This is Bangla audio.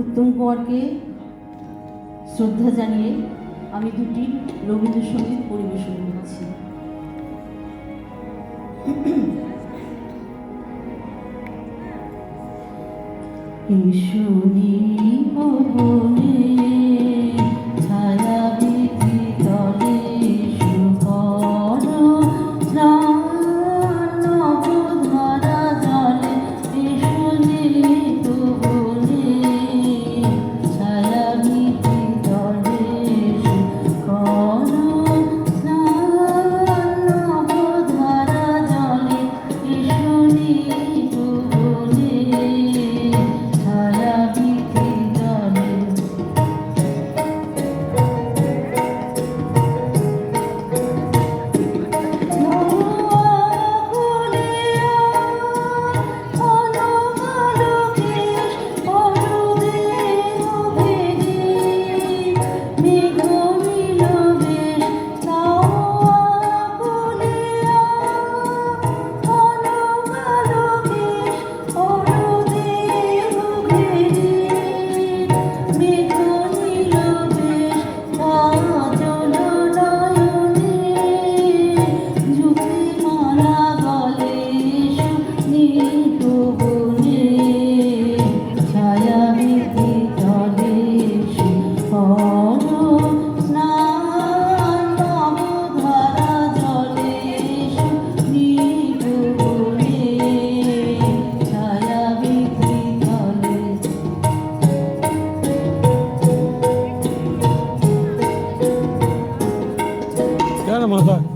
উত্তম কুমারকে শ্রদ্ধা জানিয়ে আমি দুটি রবীন্দ্রসঙ্গীত পরিবেশন করছি। ঈশ্বরী Ramazan.